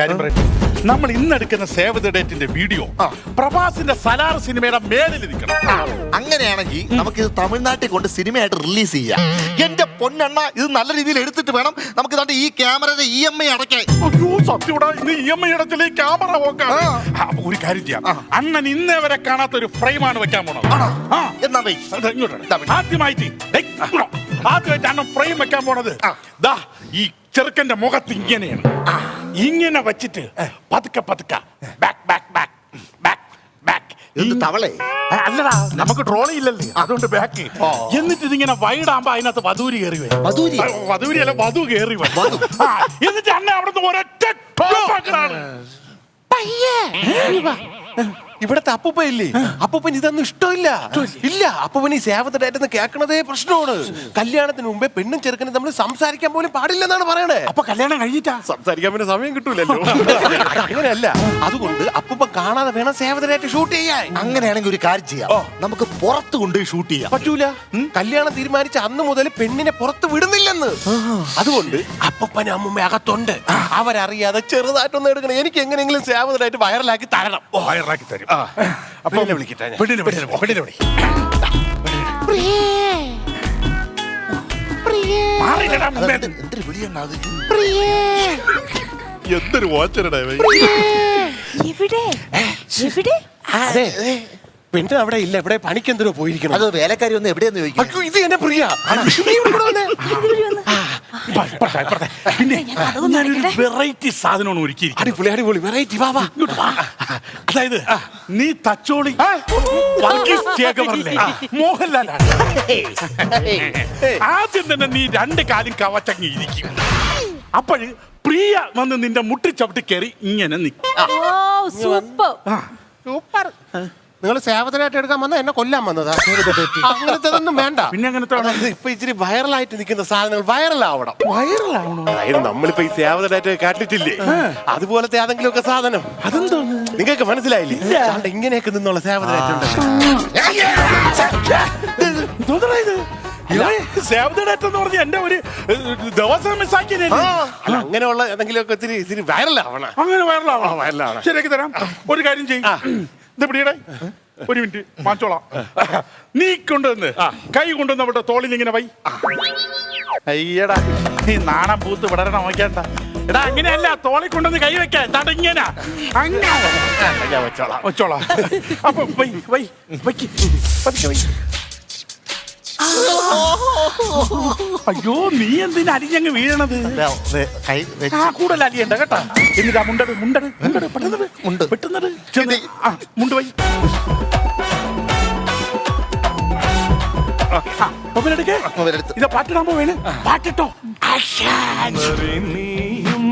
കാര്യം പറയട്ടെ നമ്മൾ ഇന്ന് എടുക്കുന്ന സേവ് ദ ഡേറ്റിന്റെ വീഡിയോ പ്രഭാസിന്റെ സലാർ സിനിമയുടെ മേളിൽ ഇരിക്കണം അങ്ങനെയാണെങ്കിൽ നമുക്ക് ഇത് തമിഴ്നാട്ടിൽ കൊണ്ട് സിനിമയായിട്ട് റിലീസ് ചെയ്യാം. എന്റെ പൊന്നെണ്ണ ഇത് നല്ല രീതിയിൽ എടുത്തിട്ട് വേണം നമുക്ക് ഇതാണ്ട് ഈ ക്യാമറയുടെ ഇ എം ഐ അടയ്ക്കാൻ. ഇടത്തിൽ ക്യാമറ ഒരു കാര്യം ചെയ്യാം. അണ്ണൻ ഇന്നേ വരെ കാണാത്ത ഒരു ഫ്രെയിമാണ് വെക്കാൻ പോണത്. എന്നാ. ആദ്യമായിട്ട് ആദ്യമായിട്ട് അണ്ണൻ ഫ്രെയിം വെക്കാൻ പോണത്. ഈ ചെറുക്കന്റെ മുഖത്ത് ഇങ്ങനെയാണ്. ഇങ്ങനെ വെച്ചിട്ട് പതുക്കെ പതുക്കെ. Back back back back back എന്ത് തവളെ? അല്ലടാ നമുക്ക് ട്രോളി ഇല്ലല്ലേ? അതുകൊണ്ട് ബാക്ക് എന്നിട്ട് ഇതിങ്ങനെ വൈഡാകുമ്പോ അതിനകത്ത് വധൂരി കയറി വരും. വധൂരി? അല്ല വധു കയറി വരും. എന്നിട്ട് അണ്ണ അവിടുന്ന് ഒരൊറ്റ. ഇവിടത്തെ അപ്പൂപ്പ ഇല്ലേ? അപ്പൂപ്പൻ ഇതൊന്നും ഇഷ്ടമില്ല. ഇല്ല അപ്പൂപ്പൻ ഈ സേവത്തിനായിട്ട് കേൾക്കണതേ പ്രശ്നമാണ്. കല്യാണത്തിന് മുമ്പേ പെണ്ണും ചെറുക്കനും നമ്മൾ സംസാരിക്കാൻ പോലും പാടില്ലെന്നാണ് പറയണേ. അപ്പൊ കല്യാണം കഴിഞ്ഞിട്ടാ? സംസാരിക്കാൻ പിന്നെ സമയം കിട്ടൂലല്ലോ. അങ്ങനെയല്ല. അതുകൊണ്ട് അപ്പൂപ്പ കാണാതെ വേണം സേവത്തിനായിട്ട് ഷൂട്ട് ചെയ്യാൻ. അങ്ങനെയാണെങ്കിൽ ഒരു കാര്യം ചെയ്യാം. നമുക്ക് പുറത്ത് കൊണ്ടുപോയി ഷൂട്ട് ചെയ്യാം. പറ്റൂല. കല്യാണം തീരുമാനിച്ച അന്ന് മുതൽ പെണ്ണിനെ പുറത്ത് വിടുന്നില്ലെന്ന്. അതുകൊണ്ട് അപ്പൂപ്പനും അമ്മൂമ്മ അകത്തുണ്ട്. അവരറിയാതെ ചെറുതായിട്ടൊന്നും എടുക്കണം. എനിക്ക് എങ്ങനെയെങ്കിലും സേവതനായിട്ട് വൈറലാക്കി തരണം. വൈറലാക്കി തരും. വിളിക്കട്ടെ ഞാൻ. പെണ്ണിനെ. മാറിയില്ലടാ മുമ്പേ. അതെന്ത് എന്തൊരു വിളിയാണ് അത്? എന്തൊരു ഓച്ചരടാ ഇവൻ. എവിടെ? എവിടെ? അതെ. പെണ്ണ് അവിടെ ഇല്ല ഇവിടെ പണിക്ക് എന്തിനോ പോയിരിക്കണം അത് വേലക്കാരി ഒന്ന് എവിടെയെന്ന് ചോദിക്കും അയ്യോ, ഇത് എന്നെ പ്രിയ. നീ ഇവിടെ വന്നേ. ഇപ്പ- ഇപ്പുറത്തെ, ഇപ്പുറത്തെ. പിന്നെ ഞാനൊരു വെറൈറ്റി സാധനമാണ് ഒരുക്കിയിരിക്കുന്നത്. അടിപൊളി അടിപൊളി. വെറൈറ്റി വാ വാ. ഇങ്ങോട്ട് വാ. അതായത് നീ തച്ചോളി വർഗീസ് ജേക്കബറല്ലേ മോഹൻലാലാണ്. ആദ്യം തന്നെ നീ രണ്ട് കാലും കവച്ചങ്ങി ഇരിക്കും. അപ്പോഴ് പ്രിയ വന്ന് നിന്റെ മുട്ടിച്ചവിട്ട് കയറി ഇങ്ങനെ നിൽക്കും ഓ സൂപ്പർ സൂപ്പർ നിങ്ങൾ സേവതനായിട്ട് എടുക്കാൻ വന്നാൽ എന്നെ കൊല്ലാൻ വന്നതാ. അങ്ങനത്തെ വേണ്ട. പിന്നെ അങ്ങനത്തെ ഇപ്പൊ ഇച്ചിരി വൈറലായിട്ട് നിൽക്കുന്ന സാധനങ്ങൾ വൈറൽ വൈറലാവണം വൈറലാവണോ അതായത് നമ്മളിപ്പോ ഈ സേവതനായിട്ട് കാട്ടിട്ടില്ലേ? അതുപോലത്തെ ഏതെങ്കിലും ഒക്കെ സാധനം. അതെന്തോ? നിങ്ങൾക്ക് മനസ്സിലായില്ലേ? ഇങ്ങനെയൊക്കെ നിന്നുള്ള സേവതനായിട്ടുണ്ട് എന്റെ ഒരു ദിവസം അങ്ങനെയുള്ള ഏതെങ്കിലും ഒക്കെ ഇത്തിരി ഇത്തിരി വൈറലാവണം അങ്ങനെ വൈറലാവണം വൈറലാവണം. ശരിയാക്കി തരാം. ഒരു കാര്യം ചെയ്യും. ഇത് പിടിയുടെ. ഒരു മിനിറ്റ് മാറ്റോളാം. നീ കൊണ്ടുവന്ന് കൈ കൊണ്ടുവന്ന് അവിടെ തോളിൽ ഇങ്ങനെ വൈ. അയ്യടാ നീ നാണം പൂത്ത് വിടരണം നോക്കേണ്ട എടാ അങ്ങനെയല്ല തോളിൽ കൊണ്ടുവന്ന് കൈ വെക്കാൻ. എന്താണ്ട് ഇങ്ങനെ. അങ്ങനെ വെച്ചോളാം. വെച്ചോളാം. അപ്പൊ വൈ വൈ വയ്ക്ക് പതുക്കെ വൈ അയ്യോ നീ എന്തിനാ അരിഞ്ഞങ്ങ് വീഴണത്? കൈ ആ കൂടുതൽ അലിയണ്ട കേട്ടാ. എന്നിട്ടാ മുണ്ടട് മുണ്ടട് മുണ്ടട് പെട്ടെന്നത് മുണ്ട്. പെട്ടെന്നത് ചെന്ന് ആ മുണ്ട് വൈ മൊബൈലെടുക്കേ മൊബൈലെടുത്ത്. ഇത് പാട്ടിടാൻ പോവേണ്. പാട്ടിട്ടോ. സുന്ദരി നീയും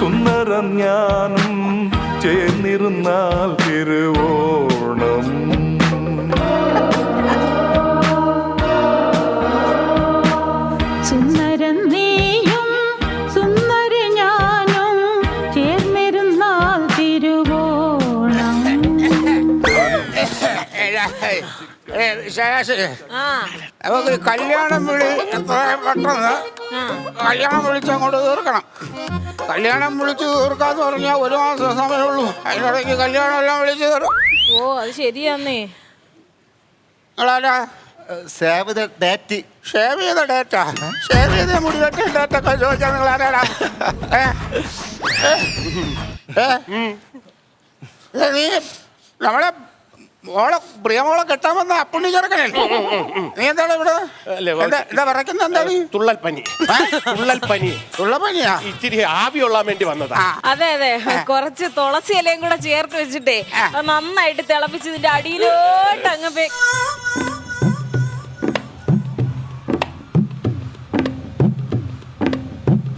സുന്ദരം ഞാനും ചേർന്നിരുന്നാൽ തിരുവോണം. നമുക്ക് കല്യാണം വിളി എത്രയും പെട്ടെന്ന് കല്യാണം വിളിച്ച് അങ്ങോട്ട് തീർക്കണം. കല്യാണം വിളിച്ച് തീർക്കാന്ന് പറഞ്ഞാൽ ഒരു മാസം സമയമുള്ളൂ. അതിനിടയ്ക്ക് കല്യാണം എല്ലാം വിളിച്ച് തീർക്കും. ഓ അത് ശരിയാന്നേ. നിങ്ങളാരാ? സേവ് ദ ഡേറ്റ് ഷേവ് ചെയ്ത ഡേറ്റ ഷേവ് ചെയ്ത മുടി ഡേറ്റ ഒക്കെ ചോദിച്ചാൽ നിങ്ങൾ ആരാടാ ഏ? ഏ? ഏ? നീ നമ്മളെ മോളെ പ്രിയമോളെ കെട്ടാൻ വന്ന അപ്പുണ്ണി ചെറുക്കനല്ലേ നീ എന്താണ് ഇവിടെ? അല്ലേ, എന്താ എന്താ എന്താ നീ? തുള്ളൽ പനി തുള്ളൽ പനി ഉള്ള പനിയാ ഇച്ചിരി ആവി കൊള്ളാൻ വേണ്ടി വന്നതാ. ആ. അതെ അതെ. കുറച്ച് തുളസി ഇലയും കൂടെ ചേർത്ത് വെച്ചിട്ടേ അത് നന്നായിട്ട് തിളപ്പിച്ച് ഇതിന്റെ അടിയിലോട്ട് അങ്ങ് വെ-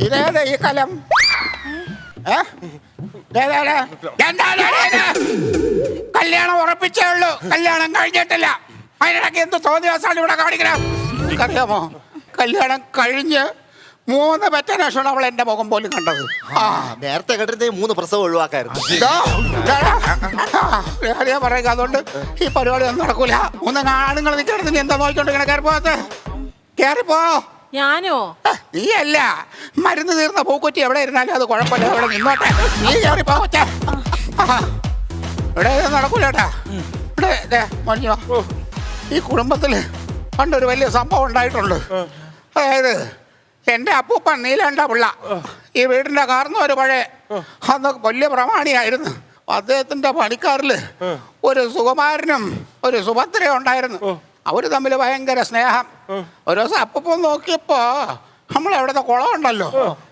ഇതേതാ ഈ കലം? ഏ? കല്യാണം ഉറപ്പിച്ചേ ഉള്ളൂ. കല്യാണം കഴിഞ്ഞിട്ടില്ല. അതിനിടയ്ക്ക് എന്ത് തോന്നിയാസാണ് ഇവിടെ കാണിക്കണം? അറിയാമോ കല്യാണം കഴിഞ്ഞ് മൂന്ന് പറ്റനേഷമാണ് അവൾ എന്റെ മുഖം പോലും കണ്ടത്. ആ നേരത്തെ കേട്ടിട്ട് മൂന്ന് പ്രസവം ഒഴിവാക്കായിരുന്നു. ഞാൻ പറയുക അതുകൊണ്ട് ഈ പരിപാടി ഒന്നും നടക്കൂല. മൂന്ന് ആണുങ്ങൾ നിൽക്കണത് നീ എന്താ നോക്കിക്കൊണ്ട് ഇങ്ങനെ കയറി കയറിപ്പോ ഞാനോ? നീ അല്ല മരുന്ന് തീർന്ന പൂക്കുറ്റി എവിടെ ഇരുന്നാലും അത് കുഴപ്പമില്ല. അവിടെ നിന്നോട്ടെ. നീ കയറി ഇവിടെ നടക്കൂലേട്ടാ ഇവിടെ വാ. ഈ കുടുംബത്തിൽ പണ്ടൊരു വലിയ സംഭവം ഉണ്ടായിട്ടുണ്ട്. അതായത് എന്റെ അപ്പൂപ്പൻ നീലണ്ട പിള്ള ഈ വീടിന്റെ കാർന്ന ഒരു പഴയ അന്ന് വലിയ പ്രമാണിയായിരുന്നു. അദ്ദേഹത്തിന്റെ പണിക്കാരിൽ ഒരു സുകുമാരനും ഒരു സുഭദ്രയും ഉണ്ടായിരുന്നു. അവർ തമ്മിൽ ഭയങ്കര സ്നേഹം. ഒരു ദിവസം അപ്പൂപ്പൻ നോക്കിയപ്പോ നമ്മൾ അവിടുത്തെ കുളം ഉണ്ടല്ലോ.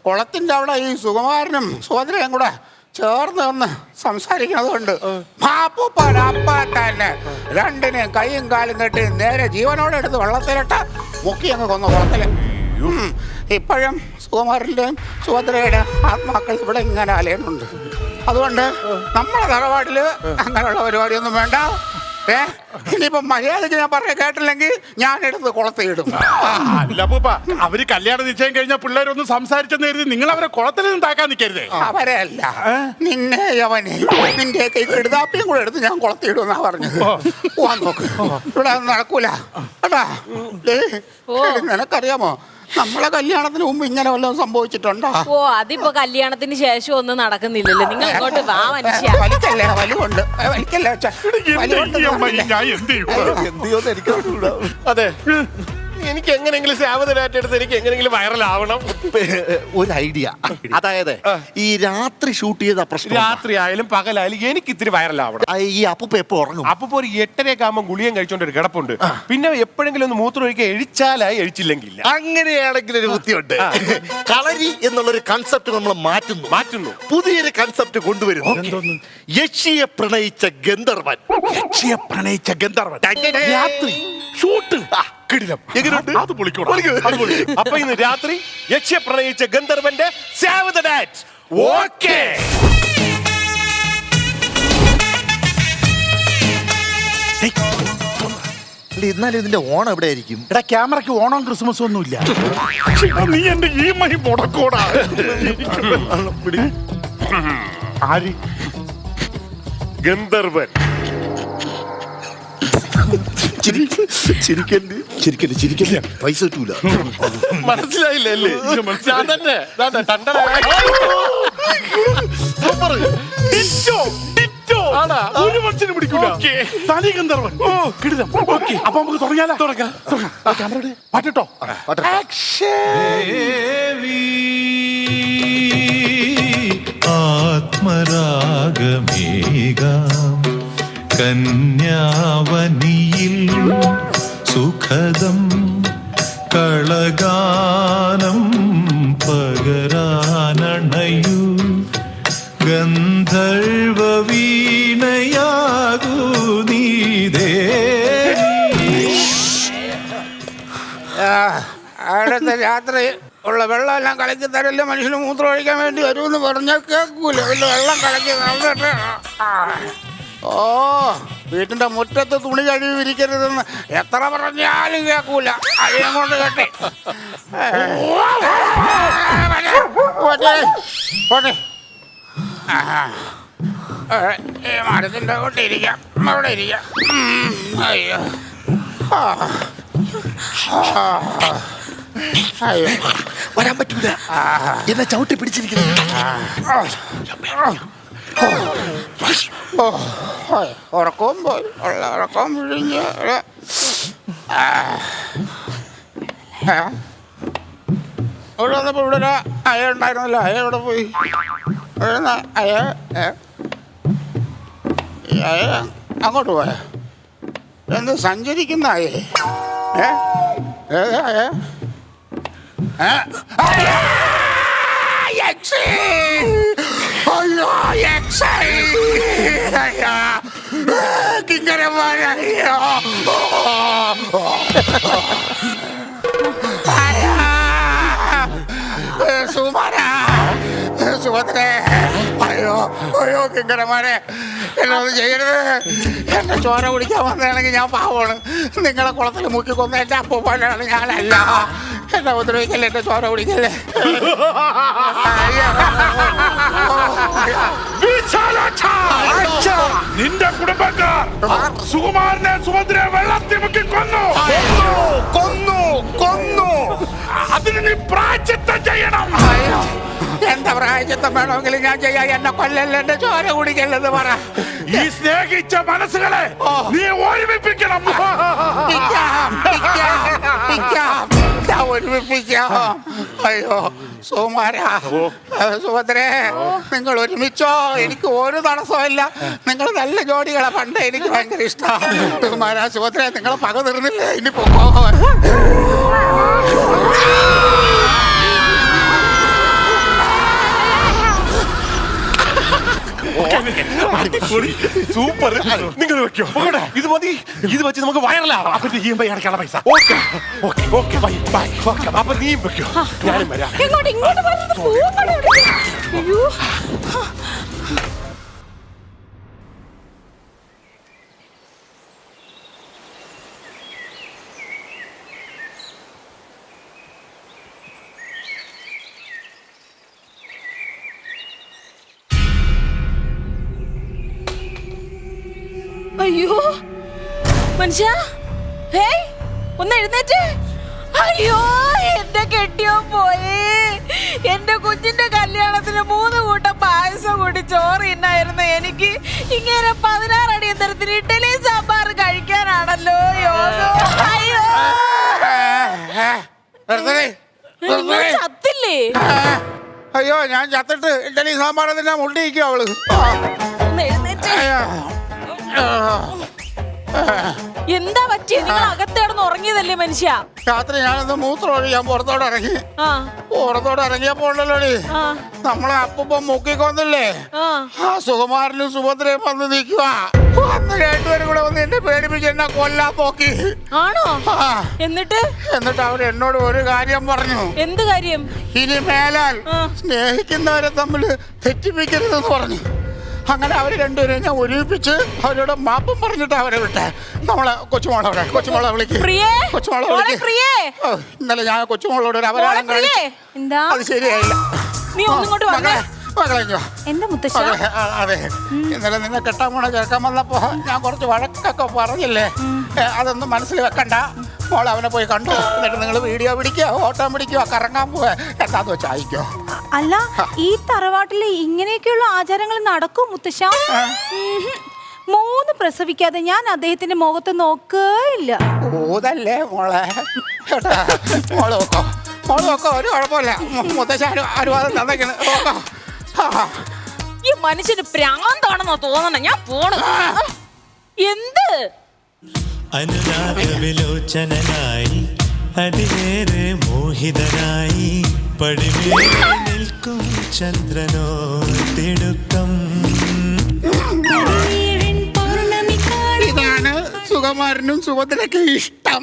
കുളത്തിന്റെ അവിടെ ഈ സുകുമാരനും സുഭദ്രയും കൂടെ ചേർന്ന് വന്ന് സംസാരിക്കുന്നത് കൊണ്ട് അപ്പൂപ്പൻ അപ്പ തന്നെ രണ്ടിനെയും കൈയും കാലും കെട്ടി നേരെ ജീവനോടെ എടുത്ത് വെള്ളത്തിലിട്ട് മുക്കി അങ്ങ് കൊന്നു കുളത്തിൽ. ഇപ്പോഴും സുകുമാരന്റെയും സുഭദ്രയുടെ ആത്മാക്കൾ ഇവിടെ ഇങ്ങനെ അലയുന്നുണ്ട്. അതുകൊണ്ട് നമ്മുടെ തറവാട്ടിൽ അങ്ങനെയുള്ള പരിപാടിയൊന്നും വേണ്ട. ഏ? ഇനിയിപ്പോ മര്യാദയ്ക്ക് ഞാൻ പറഞ്ഞ കേട്ടില്ലെങ്കിൽ ഞാൻ എടുത്ത് കുളത്തിയിടും അല്ല പൂപ്പ അവർ കല്യാണം നിശ്ചയം കഴിഞ്ഞ പിള്ളേരൊന്നും സംസാരിച്ചെന്ന് കരുതി നിങ്ങൾ അവരെ കുളത്തിൽ നിന്നാക്കാൻ നിൽക്കരുതേ? അവരെ അല്ല. നിന്നെ യവനെ നിന്റെ എടുതാപ്പിയും കൂടെ എടുത്ത് ഞാൻ കുളത്തിയിടുമെന്നാ പറഞ്ഞത്. പോവാൻ നോക്ക്. ഇവിടെ നടക്കൂല. കേട്ടാ? നിനക്കറിയാമോ? നമ്മളെ കല്യാണത്തിന് മുമ്പ് ഇങ്ങനെ വല്ലതും സംഭവിച്ചിട്ടുണ്ടോ? ഓ അതിപ്പോ കല്യാണത്തിന് ശേഷം ഒന്നും നടക്കുന്നില്ലല്ലോ. നിങ്ങൾ ഇങ്ങോട്ട് വാ മനുഷ്യ. വലിക്കല്ലേ വലിവുണ്ട്. വലിക്കല്ലേ അച്ഛാ. വലിവുണ്ട് ഈ ഞാൻ എന്ത് ചെയ്യും? ചെയ്യുമെന്ന് എനിക്ക് അതെ. എനിക്ക് എങ്ങനെയെങ്കിലും സാവധാനമായിട്ട് എടുത്ത് എനിക്ക് എങ്ങനെയെങ്കിലും വൈറലാവണം. ഒരു ഐഡിയ. അതായത് ഈ രാത്രി ഷൂട്ട് ചെയ്ത പ്രശ്നം രാത്രി ആയാലും പകലായാലും എനിക്ക് ഇത്തിരി വൈറലാവണം. ആ, ഈ അപ്പൂപ്പ എപ്പോ ഉറങ്ങും? അപ്പൊ ഒരു എട്ടരയൊക്കെ ആകുമ്പോൾ ഗുളിയും കഴിച്ചോണ്ട് ഒരു കിടപ്പുണ്ട്. പിന്നെ എപ്പോഴെങ്കിലും ഒന്ന് മൂത്രം ഒഴിക്കുക എഴിച്ചാലായി എഴിച്ചില്ലെങ്കിൽ ഇല്ല. അങ്ങനെയാണെങ്കിൽ ഒരു ബുദ്ധിയുണ്ട്. കളരി എന്നുള്ളൊരു കൺസെപ്റ്റ് നമ്മൾ മാറ്റുന്നു. മാറ്റുന്നു. പുതിയൊരു കൺസെപ്റ്റ് കൊണ്ടുവരുന്നു. യക്ഷിയെ പ്രണയിച്ച ഗന്ധർവൻ. യക്ഷിയെ പ്രണയിച്ച ഗന്ധർവൻ. രാത്രി ഷൂട്ട്. കിടിലം എങ്ങനെയുണ്ട്? അത് പൊളിക്കൂടാ അത് പൊളിക്കും. അപ്പൊ ഇന്ന് രാത്രി യക്ഷ്യ പ്രണയിച്ച ഗന്ധർവന്റെ ഡാറ്റ് ഓക്കേ എന്നാലും ഇതിന്റെ ഓണം എവിടെ ആയിരിക്കും എടാ ക്യാമറയ്ക്ക് ഓണം ക്രിസ്മസ് ഒന്നും ഇല്ല. നീ എന്റെ ഈ മൈ മുടക്കോടാ. ആര്? ഗന്ധർവൻ. ചിരിക്കല്ലേ ചിരിക്കണ്ടി ചിരിക്കല്ലേ പൈസ കിട്ടൂല. മനസ്സിലായില്ലേ അല്ലേ? ഞാൻ തന്നെ. ഒരു മനുഷ്യനും പിടിക്കൂല. തനി ഗന്ധർവൻ ഓ. കിടിലം. ഓക്കെ. അപ്പൊ നമുക്ക് തുടങ്ങിയാലോ? തുടങ്ങാം. ക്യാമറ പാട്ടോ ആത്മരാഗമേകാം കന്യാവനിയിൽ സുഖദം കളഗാനം പകരാനണയു. ഗന്ധർവ വീണയാകൂ നീതേ അടുത്ത രാത്രി ഉള്ള വെള്ളം എല്ലാം കലക്കി തരല്ലേ മനുഷ്യന് മൂത്രം ഒഴിക്കാൻ വേണ്ടി വരുമെന്ന് പറഞ്ഞാൽ കേൾക്കൂല വെള്ളം കലക്കി തന്നിട്ട് ഓ വീട്ടിന്റെ മുറ്റത്ത് തുണി കഴുകി വിരിക്കരുതെന്ന് എത്ര പറഞ്ഞാലും കേൾക്കൂല. അഴിയം കൊണ്ട് കേട്ടെ. പോട്ടെ, മരത്തിന്റെ കൂട്ടി ഇരിക്കാം. അവിടെ ഇരിക്കാം. അയ്യോ. അയ്യോ. വരാൻ പറ്റൂല. എന്നെ ചവിട്ടി പിടിച്ചിരിക്കുന്നു. ഉറക്കവും പോയി ഉള്ള ഉറക്കവും വിഴിഞ്ഞ്? ഇവിടെ വന്നപ്പോ ഇവിടെ ഒരു അയ ഉണ്ടായിരുന്നല്ലോ അയ ഇവിടെ പോയി ഇവിടെ അയ അയ അങ്ങോട്ട് പോയ എന്ത് സഞ്ചരിക്കുന്ന അയേ ഏ ഏത് അയ ഏ? അയ്യോ! സുമന സുഭദ്രേ അയ്യോ അയ്യോ കിങ്കരന്മാരെ എന്നൊന്നും ചെയ്യരുത് എന്നെ ചോര കുടിക്കാൻ വന്നതാണെങ്കിൽ ഞാൻ പാവമാണ് നിങ്ങളെ കുളത്തിൽ മുക്കി കൊന്ന എന്റെ അപ്പൂപ്പാനാണ് ഞാനല്ല എന്നെ ഉപദ്രവിക്കല്ലേ എന്റെ ചോര കുടിക്കല്ലേ അയ്യോ. നിന്റെ കുടുംബക്കാർ സുകുമാരനെ സുഭദ്രയെ വെള്ളത്തിൽ മുക്കി കൊന്നു. കൊന്നു കൊന്നു. അതിന് നീ പ്രാച്ച പ്രായച്ചിത്തം വേണമെങ്കിലും ഞാൻ ചെയ്യാ. എന്നെ കൊല്ലല്ല എന്റെ ചോര കുടിക്കല്ലെന്ന് പറ. ഈ സ്നേഹിച്ച മനസ്സുകളെ നീ ഒരുമിപ്പിക്കണം. പിക്കാം, പിക്കാം, പിക്കാം. ഒരുമിപ്പിക്കാം. അയ്യോ സുകുമാര സുഭദ്രേ നിങ്ങൾ ഒരുമിച്ചോ? എനിക്ക് ഒരു തടസ്സമില്ല നിങ്ങൾ നല്ല ജോഡികളാ. പണ്ട് എനിക്ക് ഭയങ്കര ഇഷ്ടമാണ് സുകുമാര സുഭദ്ര നിങ്ങളെ പക തീർന്നില്ലേ? ഇനി പോകോ സൂപ്പർ. നിങ്ങൾ വെക്കോ. ഇത് മതി. ഇത് വെച്ച് നമുക്ക് വൈറലാവാം അപ്പൊ എം പൈസ. Okay. Okay okay bye bye. അപ്പൊ നീ വെക്കോ. ഞാനും വരാം. എങ്ങോട്ട് ഇങ്ങോട്ട് അയ്യോ. മനുഷ്യ ഹേയ് ഒന്ന് എഴുന്നേറ്റ്. അയ്യോ എന്റെ കെട്ടിയോ പോയി. എന്റെ കുഞ്ഞിന്റെ കല്യാണത്തിന് മൂന്ന് കൂട്ടം പായസം കൂടി ചോറ് ഇന്നായിരുന്നു എനിക്ക് ഇങ്ങനെ പതിനാറ് അടിയന്തരത്തിന് ഇഡലി സാമ്പാർ കഴിക്കാനാണല്ലോ യോഗം അയ്യോ. ചത്തില്ലേ? അയ്യോ ഞാൻ ചത്തിട്ട് ഇഡലി സാമ്പാർ തന്നെ മുണ്ടിരിക്കും അവൾ. എഴുന്നേറ്റ്. എന്താ പറ്റിയ? നിങ്ങൾ അകത്തേടന്ന് ഉറങ്ങിയതല്ലേ മനുഷ്യ? രാത്രി ഞാനൊന്ന് മൂത്രം ഒഴിയാൻ പുറത്തോട്ട് ഇറങ്ങി. ആ. പുറത്തോട്ട് ഇറങ്ങിയപ്പോ ഉണ്ടല്ലോടി ആ. നമ്മളെ അപ്പം മുക്കിക്കൊന്നില്ലേ? ആ. ആ സുകുമാരനും സുഭദ്രയും വന്ന് നിൽക്കുക അന്ന് രണ്ടുപേരും കൂടെ വന്ന് എന്നെ പേടിപ്പിച്ച് എന്നെ കൊല്ലാൻ നോക്കി ആണോ? ആ, എന്നിട്ട്? എന്നിട്ട് അവർ എന്നോട് ഒരു കാര്യം പറഞ്ഞു. എന്ത് കാര്യം? ഇനി മേലാൽ ആ. സ്നേഹിക്കുന്നവരെ തമ്മിൽ തെറ്റിപ്പിക്കരുതെന്ന് പറഞ്ഞു. അങ്ങനെ അവർ രണ്ടുപേരും ഞാൻ ഒരുമിപ്പിച്ച് അവരോട് മാപ്പും പറഞ്ഞിട്ട് അവരെ വിട്ടെ. നമ്മളെ കൊച്ചുമോളവിടെ കൊച്ചുമോളെ വിളിക്ക്. പ്രിയേ കൊച്ചുമോളെ മോളെ വിളിക്ക്. പ്രിയേ. ഓ, ഇന്നലെ ഞാൻ കൊച്ചുമോളോട് ഒരു മോളെ അപരാധം പ്രിയേ. കാണിച്ചു. എന്താ? അത് ശരിയായില്ല. നീ ഒന്നിങ്ങോട്ട് വന്നേ. മകളെ മകളെ ഇങ്ങ് വാ. എന്താ മുത്തശ്ശ? മകളെ, ആ, അതെ. ഇന്നലെ നിന്നെ കെട്ടാൻ പോണ ചേർക്കാൻ വന്നപ്പോ ഞാൻ കുറച്ച് വഴക്കൊക്കെ പറഞ്ഞില്ലേ? ഏ, അതൊന്നും മനസ്സിൽ വെക്കണ്ട. മോൾ അവനെ പോയി കണ്ടു. എന്നിട്ട് നിങ്ങൾ വീഡിയോ പിടിക്കുക ഓട്ടം പിടിക്കുക കറങ്ങാൻ പോവുക. എന്താന്ന് വെച്ചാൽ അയക്കോ? അല്ല ഈ തറവാട്ടിൽ ഇങ്ങനെയൊക്കെയുള്ള ആചാരങ്ങൾ നടക്കും മുത്തശ്ശ? മൂന്ന് പ്രസവിക്കാതെ ഞാൻ അദ്ദേഹത്തിന്റെ മുഖത്ത് നോക്കില്ല ഓതല്ലേ മോളെ? കേട്ടാ മോൾ നോക്കോ. മോൾ നോക്കോ ഒരു കുഴപ്പമില്ല. മുത്തശ്ശ അനുവാദം തന്നേക്കണ്. നോക്കോ ആ, ഈ മനുഷ്യന് പ്രാന്താണെന്നോ തോന്നണ. ഞാൻ പോണു. എന്ത്? അനുരാഗവിലോചനായി അതിലേറെ മോഹിതനായി പടിമേലെ നിൽക്കും ചന്ദ്രനോ തിടുക്കം. ഇതാണ് സുകുമാരനും സുഭദ്രയ്ക്ക് ഇഷ്ടം.